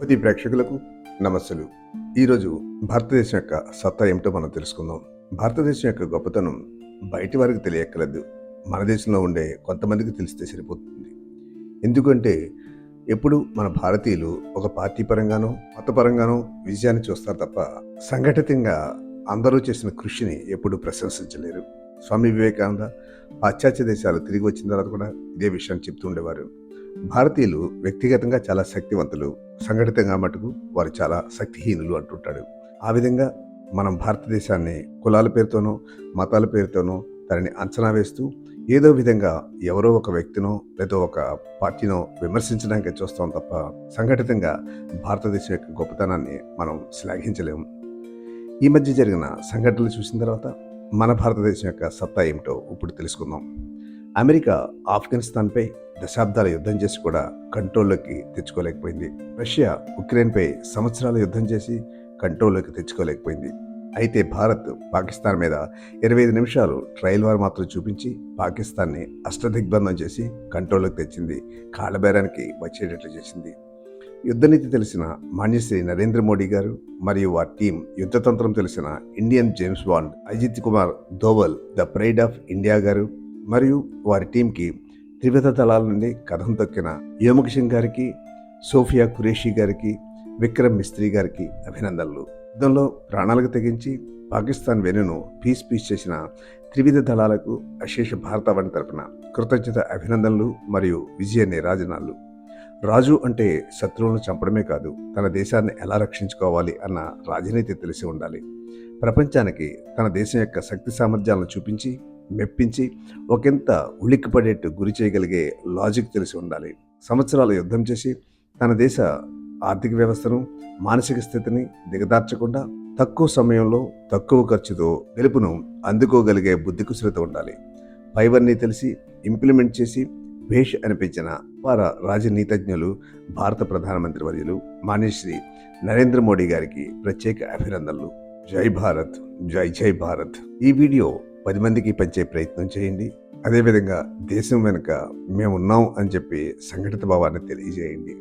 ప్రతి ప్రేక్షకులకు నమస్సులు. ఈరోజు భారతదేశం యొక్క సత్తా ఏమిటో మనం తెలుసుకుందాం. భారతదేశం యొక్క గొప్పతనం బయటి వారికి తెలియక్కర్లేదు. మన దేశంలో ఉండే కొంతమందికి తెలిస్తే సరిపోతుంది. ఎందుకంటే ఎప్పుడు మన భారతీయులు ఒక పార్టీ పరంగానో మతపరంగానో విజయాన్ని చూస్తారు తప్ప సంఘటితంగా అందరూ చేసిన కృషిని ఎప్పుడూ ప్రశంసించలేరు. స్వామి వివేకానంద పాశ్చాత్య దేశాలు తిరిగి వచ్చిన తర్వాత కూడా ఇదే విషయాన్ని చెప్తూ ఉండేవారు. భారతీయులు వ్యక్తిగతంగా చాలా శక్తివంతులు సంఘటితంగా మటుకు వారు చాలా శక్తిహీనులు అంటుంటాడు. ఆ విధంగా మనం భారతదేశాన్ని కులాల పేరుతోనో మతాల పేరుతోనో దానిని అంచనా వేస్తూ ఏదో విధంగా ఎవరో ఒక వ్యక్తినో లేదా ఒక పార్టీనో విమర్శించడానికి చూస్తాం తప్ప సంఘటితంగా భారతదేశం యొక్క గొప్పతనాన్ని మనం శ్లాఘించలేము. ఈ మధ్య జరిగిన సంఘటనలు చూసిన తర్వాత మన భారతదేశం యొక్క సత్తా ఏమిటో ఇప్పుడు తెలుసుకుందాం. అమెరికా ఆఫ్ఘనిస్తాన్పై దశాబ్దాల యుద్ధం చేసి కూడా కంట్రోల్లోకి తెచ్చుకోలేకపోయింది. రష్యా ఉక్రెయిన్పై సంవత్సరాల యుద్ధం చేసి కంట్రోల్లోకి తెచ్చుకోలేకపోయింది. అయితే భారత్ పాకిస్తాన్ మీద ఇరవై ఐదు నిమిషాలు ట్రయల్ వార్ మాత్రం చూపించి పాకిస్తాన్ని అష్టదిగ్బంధం చేసి కంట్రోల్లోకి తెచ్చింది. కాళ్ళబేరానికి వచ్చేటట్లు చేసింది. యుద్ధనీతి తెలిసిన మాన్యశ్రీ నరేంద్ర మోడీ గారు మరియు వారి టీం యుద్ధతంత్రం తెలిసిన Indian James Bond Ajit Kumar Doval the pride of India గారు మరియు వారి టీంకి త్రివిధ దళాల నుండి కథం తొక్కిన యోమకిషన్ గారికి సోఫియా ఖురేషి గారికి విక్రమ్ మిస్త్రీ గారికి అభినందనలు. యుద్ధంలో ప్రాణాలకు తెగించి పాకిస్తాన్ వెనును పీస్ పీస్ చేసిన త్రివిధ దళాలకు అశేష భారతావని తరపున కృతజ్ఞత అభినందనలు మరియు విజయ నిరాజనాలు. రాజు అంటే శత్రువులను చంపడమే కాదు తన దేశాన్ని ఎలా రక్షించుకోవాలి అన్న రాజనీతి తెలిసి ఉండాలి. ప్రపంచానికి తన దేశం యొక్క శక్తి సామర్థ్యాలను చూపించి మెప్పించి ఒకంత ఉలిక్కిపడేట్టు గురి చేయగలిగే లాజిక్ తెలిసి ఉండాలి. సంవత్సరాలు యుద్ధం చేసి తన దేశ ఆర్థిక వ్యవస్థను మానసిక స్థితిని దిగదార్చకుండా తక్కువ సమయంలో తక్కువ ఖర్చుతో గెలుపును అందుకోగలిగే బుద్ధి కుశలత ఉండాలి. పైవన్నీ తెలిసి ఇంప్లిమెంట్ చేసి భేష్ అనిపించిన వార రాజనీతజ్ఞులు భారత ప్రధానమంత్రి వర్యులు మాన్యశ్రీ నరేంద్ర మోడీ గారికి ప్రత్యేక అభినందనలు. జై భారత్ జై జై భారత్. ఈ వీడియో పది మందికి పంచే ప్రయత్నం చేయండి. అదేవిధంగా దేశం వెనుక మేము ఉన్నాం అని చెప్పి సంఘటిత భావాన్ని తెలియజేయండి.